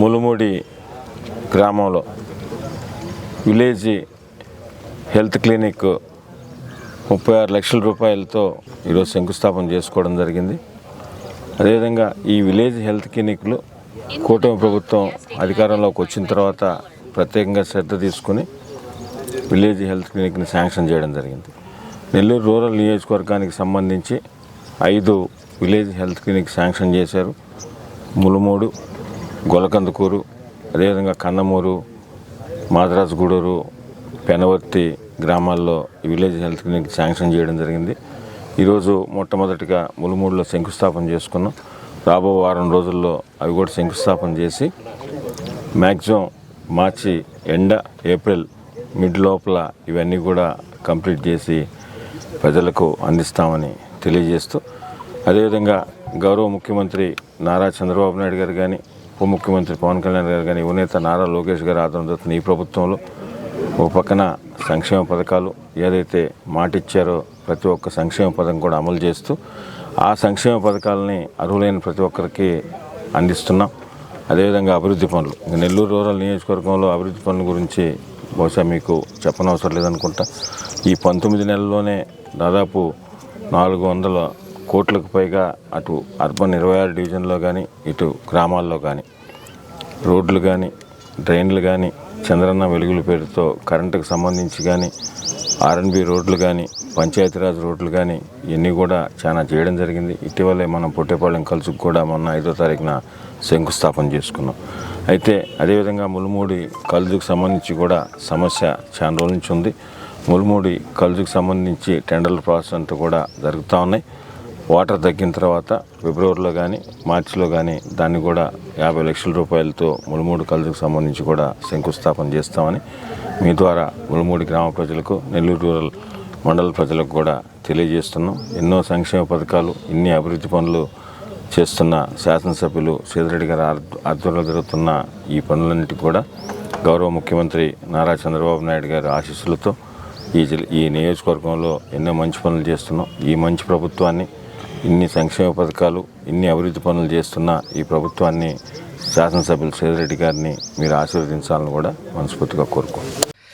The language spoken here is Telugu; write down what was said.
ములుముడి గ్రామంలో విలేజ్ హెల్త్ క్లినిక్ ముప్పై ఆరు లక్షల రూపాయలతో ఈరోజు శంకుస్థాపన చేసుకోవడం జరిగింది. అదేవిధంగా ఈ విలేజ్ హెల్త్ క్లినిక్లు కూటమి ప్రభుత్వం అధికారంలోకి వచ్చిన తర్వాత ప్రత్యేకంగా శ్రద్ధ తీసుకుని విలేజ్ హెల్త్ క్లినిక్ని శాంక్షన్ చేయడం జరిగింది. నెల్లూరు రూరల్ నియోజకవర్గానికి సంబంధించి ఐదు విలేజ్ హెల్త్ క్లినిక్ శాంక్షన్ చేశారు. ములుమూడు గొలకందుకూరు అదేవిధంగా కన్నమూరు మాదరాజుగూడూరు పెనవర్తి గ్రామాల్లో ఈ విలేజ్ హెల్త్ క్లినిక్ శాంక్షన్ చేయడం జరిగింది. ఈరోజు మొట్టమొదటిగా ములుమూడులో శంకుస్థాపన చేసుకున్నాం. రాబో వారం రోజుల్లో అవి కూడా శంకుస్థాపన చేసి మ్యాక్సిమం మార్చి ఎండ ఏప్రిల్ మిడ్ లోపల ఇవన్నీ కూడా కంప్లీట్ చేసి ప్రజలకు అందిస్తామని తెలియజేస్తూ అదేవిధంగా గౌరవ ముఖ్యమంత్రి నారా చంద్రబాబు నాయుడు గారు కానీ ఉప ముఖ్యమంత్రి పవన్ కళ్యాణ్ గారు కానీ యువనేత నారా లోకేష్ గారు ఆదరణ జరుగుతున్న ఈ ప్రభుత్వంలో ఒక పక్కన సంక్షేమ పథకాలు ఏదైతే మాటిచ్చారో ప్రతి ఒక్క సంక్షేమ పథకం కూడా అమలు చేస్తూ ఆ సంక్షేమ పథకాలని అర్హులైన ప్రతి ఒక్కరికి అందిస్తున్నాం. అదేవిధంగా అభివృద్ధి పనులు. నెల్లూరు రూరల్ నియోజకవర్గంలో అభివృద్ధి పనుల గురించి బహుశా మీకు చెప్పనవసరం లేదనుకుంటా. ఈ పంతొమ్మిది నెలల్లోనే దాదాపు నాలుగు వందల కోట్లకు పైగా అటు అర్బన్ ఇరవై ఆరు డివిజన్లో కానీ ఇటు గ్రామాల్లో కానీ రోడ్లు కానీ డ్రైన్లు కానీ చంద్రన్న వెలుగుల పేరుతో కరెంటుకు సంబంధించి కానీ ఆర్ఎన్బి రోడ్లు కానీ పంచాయతీరాజ్ రోడ్లు కానీ ఇవన్నీ కూడా చాలా చేయడం జరిగింది. ఇటీవలే మనం పొట్టేపాళెం కలుసుకు కూడా మొన్న ఐదో తారీఖున శంకుస్థాపన చేసుకున్నాం. అయితే అదేవిధంగా ములుమూడి కలుజుకు సంబంధించి కూడా సమస్య చాలా రోజుల నుంచి ఉంది. ములుమూడి కలుజుకు సంబంధించి టెండర్ల ప్రాసెస్ అంతా కూడా జరుగుతూ ఉన్నాయి. వాటర్ తగ్గిన తర్వాత ఫిబ్రవరిలో కానీ మార్చిలో కానీ దాన్ని కూడా యాభై లక్షల రూపాయలతో ములుమూడు కలుజుకు సంబంధించి కూడా శంకుస్థాపన చేస్తామని మీ ద్వారా ములుమూడి గ్రామ ప్రజలకు నెల్లూరు రూరల్ మండల ప్రజలకు కూడా తెలియజేస్తున్నాం. ఎన్నో సంక్షేమ పథకాలు ఇన్ని అభివృద్ధి పనులు చేస్తున్న శాసనసభ్యులు సీతారెడ్డి గారి ఆధ్వర్యంలో జరుగుతున్న ఈ పనులన్నిటి కూడా గౌరవ ముఖ్యమంత్రి నారా చంద్రబాబు నాయుడు గారి ఆశీస్సులతో ఈ జిల్ ఈ నియోజకవర్గంలో ఎన్నో మంచి పనులు చేస్తున్నాం. ఈ మంచి ప్రభుత్వాన్ని ఇన్ని సంక్షేమ పథకాలు ఇన్ని అభివృద్ధి పనులు చేస్తున్న ఈ ప్రభుత్వాన్ని శాసనసభ్యులు సేదిరెడ్డి గారిని మీరు ఆశీర్వదించాలని కూడా మనస్ఫూర్తిగా కోరుకుంటున్నాను.